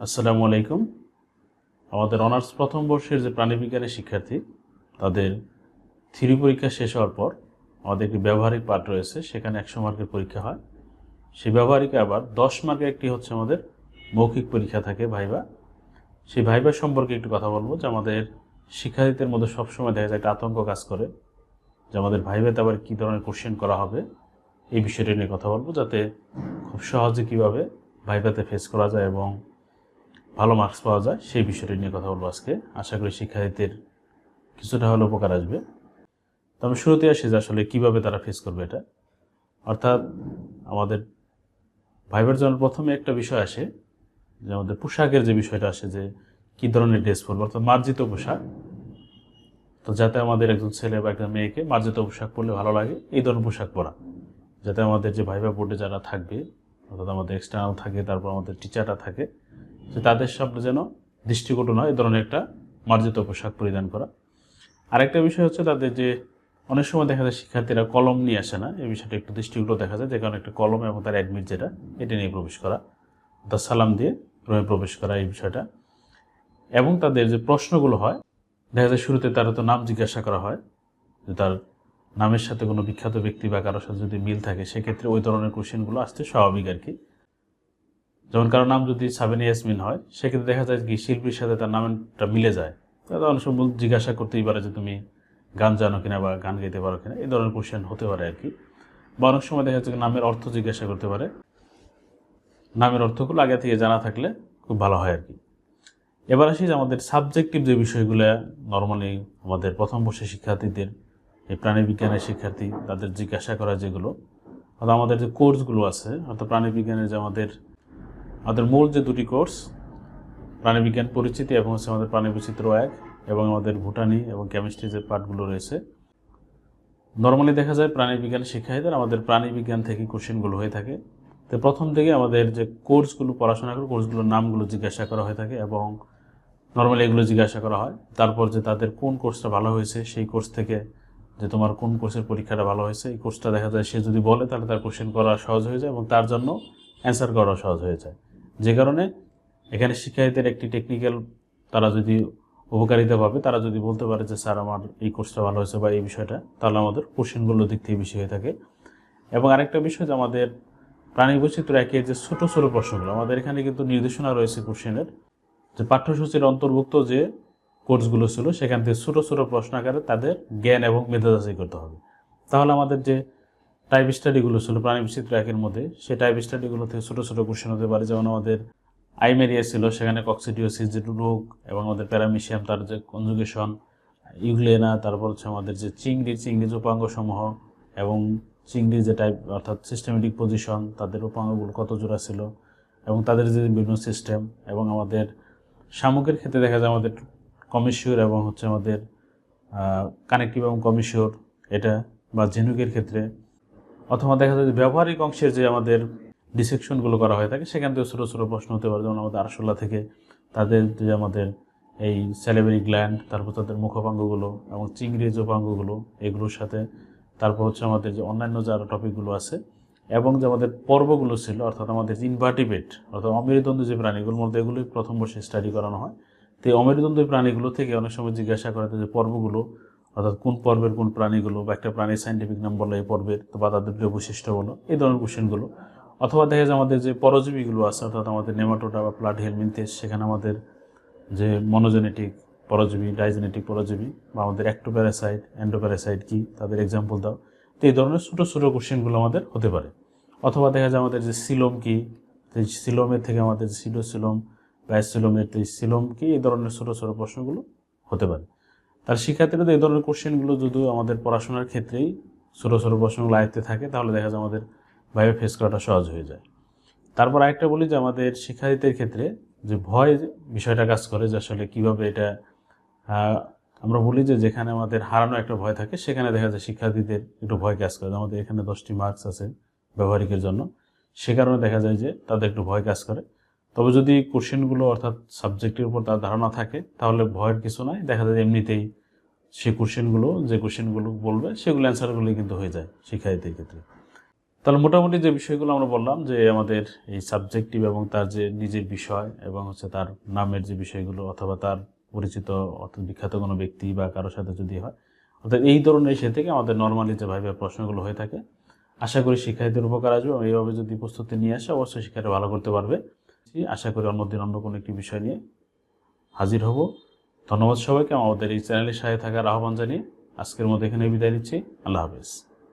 আসসালামু আলাইকুম। আমাদের অনার্স প্রথম বর্ষের যে প্রাণীবিজ্ঞানের শিক্ষার্থী, তাদের থিরি পরীক্ষা শেষ হওয়ার পর আমাদের একটি ব্যবহারিক পাঠ রয়েছে, সেখানে একশো মার্কের পরীক্ষা হয়। সেই ব্যবহারিকে আবার দশ মার্কের একটি হচ্ছে আমাদের মৌখিক পরীক্ষা থাকে ভাইবা। সেই ভাইবা সম্পর্কে একটু কথা বলব, যে আমাদের শিক্ষার্থীদের মধ্যে সবসময় দেখা যায় একটা আতঙ্ক কাজ করে, যে আমাদের ভাইভাতে আবার কী ধরনের কোশ্চেন করা হবে, এই বিষয়টি নিয়ে কথা বলব, যাতে খুব সহজে কীভাবে ভাইভাতে ফেস করা যায় এবং ভালো মার্কস পাওয়া যায়, সেই বিষয়টি নিয়ে কথা বলব আজকে। আশা করি শিক্ষার্থীদের কিছুটা হলেও উপকার আসবে। তো আমি শুরুতে আসি যে আসলে কীভাবে তারা ফেস করবে এটা। অর্থাৎ আমাদের ভাইবার জন্য প্রথমে একটা বিষয় আসে, যে আমাদের পোশাকের যে বিষয়টা আসে, যে কী ধরনের ড্রেস পরবো, অর্থাৎ মার্জিত পোশাক। তো যাতে আমাদের একজন ছেলে বা একটা মেয়েকে মার্জিত পোশাক পরলে ভালো লাগে, এই ধরনের পোশাক পরা। যাতে আমাদের যে ভাইবা বোর্ডে যারা থাকবে, অর্থাৎ আমাদের এক্সটার্নাল থাকে, তারপর আমাদের টিচাররা থাকে যে তাদের সামনে যেন দৃষ্টিকটু নয় এই ধরনের একটা মার্জিত পোশাক পরিধান করা। আরেকটা বিষয় হচ্ছে তাদের যে অনেক সময় দেখা যায় শিক্ষার্থীরা কলম নিয়ে আসে না এই বিষয়টা একটু দৃষ্টিকটু দেখা যায়, যে কারণে একটা কলম এবং তার অ্যাডমিট যেটা, এটা নিয়ে প্রবেশ করা অর্থাৎ সালাম দিয়ে রুমে প্রবেশ করা, এই বিষয়টা। এবং তাদের যে প্রশ্নগুলো হয়, দেখা যায় শুরুতে তারা তো নাম জিজ্ঞাসা করা হয়, যে তার নামের সাথে কোনো বিখ্যাত ব্যক্তি বা কারোর সাথে যদি মিল থাকে, সেক্ষেত্রে ওই ধরনের কোশ্চেনগুলো আসতে স্বাভাবিক আর কি। যেমন কারও নাম যদি সাবেন ইয়াসমিন হয়, সেক্ষেত্রে দেখা যায় কি শিল্পীর সাথে তার নামটা মিলে যায়। তাহলে অনেক সময় জিজ্ঞাসা করতেই পারে যে তুমি গান জানো কিনা বা গান গাইতে পারো কিনা, এই ধরনের কোশ্চেন হতে পারে আর কি। বা অনেক সময় দেখা যাচ্ছে নামের অর্থ জিজ্ঞাসা করতে পারে। নামের অর্থগুলো আগে থেকে জানা থাকলে খুব ভালো হয় আর কি। এবার আসি যে আমাদের সাবজেক্টিভ যে বিষয়গুলো নর্মালি আমাদের প্রথম বর্ষের শিক্ষার্থীদের, এই প্রাণীবিজ্ঞানের শিক্ষার্থী, তাদের জিজ্ঞাসা করা যেগুলো, অর্থাৎ আমাদের যে কোর্সগুলো আছে, অর্থাৎ প্রাণীবিজ্ঞানের যে আমাদের আমাদের মূল যে দুটি কোর্স প্রাণীবিজ্ঞান পরিচিতি এবং হচ্ছে আমাদের প্রাণী এক এবং আমাদের ভুটানি এবং কেমিস্ট্রি যে পার্টগুলো রয়েছে নর্মালি দেখা যায় প্রাণীবিজ্ঞান শিক্ষার্থীদের আমাদের প্রাণীবিজ্ঞান থেকে কোশ্চেনগুলো হয়ে থাকে। তো প্রথম থেকে আমাদের যে কোর্সগুলো পড়াশোনা করে, কোর্সগুলোর নামগুলো জিজ্ঞাসা করা হয়ে থাকে এবং নর্মালি এগুলো জিজ্ঞাসা করা হয়। তারপর যে তাদের কোন কোর্সটা ভালো হয়েছে, সেই কোর্স থেকে যে তোমার কোন কোর্সের পরীক্ষাটা ভালো হয়েছে, এই কোর্সটা দেখা যায় সে যদি বলে তাহলে তার কোশ্চেন করা সহজ হয়ে যায় এবং তার জন্য অ্যান্সার করা সহজ হয়ে যায়। যে কারণে এখানে শিক্ষার্থীদের একটি টেকনিক্যাল তারা যদি উপকারিতা পাবে, তারা যদি বলতে পারে যে, স্যার, আমার এই কোর্সটা ভালো হয়েছে বা এই বিষয়টা, তাহলে আমাদের কোশ্চেনগুলোর দিক থেকে বেশি হয়ে থাকে। এবং আরেকটা বিষয় যে, আমাদের প্রাণী বৈচিত্র্য একের যে ছোটো ছোটো প্রশ্নগুলো, আমাদের এখানে কিন্তু নির্দেশনা রয়েছে কোশ্চেনের যে পাঠ্যসূচির অন্তর্ভুক্ত যে কোর্সগুলো ছিল, সেখান থেকে ছোটো ছোটো প্রশ্ন আকারে তাদের জ্ঞান এবং মেধা যাচাই করতে হবে। তাহলে আমাদের যে টাইপ স্টাডিগুলো ছিল প্রাণী বিচিত্র একের মধ্যে, সেই টাইপ স্টাডিগুলো থেকে ছোটো ছোটো কোশ্চেন হতে পারে। যেমন আমাদের আইমেরিয়া ছিল, সেখানে কক্সিডিওসিস যে রোগ, এবং আমাদের প্যারামিশিয়াম তার যে কনজুগেশন ইউগ্লেনা তারপর হচ্ছে আমাদের যে চিংড়ি চিংড়ি যে উপাঙ্গ সমূহ এবং চিংড়ির যে টাইপ অর্থাৎ সিস্টেমেটিক পজিশন তাদের উপাঙ্গগুলো কত জোড়া ছিল, এবং তাদের যে বিভিন্ন সিস্টেম এবং আমাদের শামুকের ক্ষেত্রে দেখা যায় আমাদের কমিশিওর এবং হচ্ছে আমাদের কানেক্টিভ এবং কমিশিওর এটা বা ঝিনুকের ক্ষেত্রে অথবা দেখা যায় যে ব্যবহারিক অংশের যে আমাদের ডিসেকশনগুলো করা হয়ে থাকে, সেখান থেকে ছোটো ছোটো প্রশ্ন হতে পারে। যেমন আমাদের আরশোলা থেকে তাদের যে আমাদের এই স্যালেবেরি গ্ল্যান্ড তারপর তাদের মুখপাঙ্গগুলো এবং চিংড়ির যে উপাঙ্গগুলো এগুলোর সাথে তারপর হচ্ছে আমাদের যে অন্যান্য যে আরও টপিকগুলো আছে, এবং যে আমাদের পর্বগুলো ছিল, অর্থাৎ আমাদের ইনভার্টিবেট অর্থাৎ অমেরুদণ্ডী যে প্রাণীগুলোর মধ্যে এগুলোই প্রথম বর্ষে স্টাডি করানো হয়। তো এই অমেরুদণ্ডী প্রাণীগুলো থেকে অনেক সময় জিজ্ঞাসা করা যে পর্বগুলো অর্থাৎ কোন পর্বের কোন প্রাণীগুলো বা একটা প্রাণীর সাইন্টিফিক নাম বলো, এই পর্বের বা তাদের যে বৈশিষ্ট্য বলো, এই ধরনের কোশ্চেনগুলো অথবা দেখা যায় আমাদের যে পরজীবীগুলো আছে, অর্থাৎ আমাদের নেমাটোটা বা প্লাড হেলমিনথেস, সেখানে আমাদের যে মনোজেনেটিক পরজীবী ডাইজেনেটিক পরজীবী বা আমাদের অ্যাক্টোপ্যারাসাইট অ্যান্ডোপ্যারাসাইট কি, তাদের এক্সাম্পল দাও। তো এই ধরনের ছোটো ছোটো কোশ্চেনগুলো আমাদের হতে পারে। অথবা দেখা যায় আমাদের যে সিলোম কি সেই সিলোমের থেকে আমাদের সিলো সিলোম ব্যাসিলোমের সিলোম কি এই ধরনের ছোটো ছোটো প্রশ্নগুলো হতে পারে। তার শিক্ষার্থীরা এই ধরনের কোশ্চেনগুলো যদি আমাদের পড়াশোনার ক্ষেত্রেই ছোটো ছোটো প্রশ্নগুলো আয়ত্তে থাকে, তাহলে দেখা যায় আমাদের ভাইবে ফেস করাটা সহজ হয়ে যায়। তারপর আরেকটা বলি যে আমাদের শিক্ষার্থীদের ক্ষেত্রে যে ভয় বিষয়টা কাজ করে যে আসলে কীভাবে এটা আমরা বলি যে যেখানে আমাদের হারানো একটা ভয় থাকে, সেখানে দেখা যায় শিক্ষার্থীদের একটু ভয় কাজ করে। আমাদের এখানে দশটি মার্কস আছে ব্যবহারিকের জন্য। সে কারণে দেখা যায় যে তাদের একটু ভয় কাজ করে। তবে যদি কোশ্চেনগুলো অর্থাৎ সাবজেক্টের উপর তার ধারণা থাকে, তাহলে ভয়ের কিছু নাই। দেখা যায় এমনিতেই সে কোশ্চেনগুলো, যে কোশ্চেনগুলো বলবে, সেগুলো অ্যান্সারগুলোই কিন্তু হয়ে যায় শিক্ষার্থীদের ক্ষেত্রে। তাহলে মোটামুটি যে বিষয়গুলো আমরা বললাম, যে আমাদের এই সাবজেক্টিভ এবং তার যে নিজের বিষয় এবং হচ্ছে তার নামের যে বিষয়গুলো অথবা তার পরিচিত অর্থাৎ বিখ্যাত কোনো ব্যক্তি বা কারোর সাথে যদি হয়, অর্থাৎ এই ধরনের সে থেকে আমাদের নর্মালি যে ভাইবার প্রশ্নগুলো হয়ে থাকে, আশা করি শিক্ষার্থীদের উপকার আসবে এবং এইভাবে যদি প্রস্তুতি নিয়ে আসে, অবশ্যই শিক্ষার্থী ভালো করতে পারবে। আশা করি অন্যদিন অন্য কোনো একটি বিষয় নিয়ে হাজির হব। ধন্যবাদ সবাইকে। আমাদের এই চ্যানেলের সাথে থাকার আহ্বান জানিয়ে আজকের মতো এখানে বিদায় নিচ্ছি। আল্লাহ হাফেজ।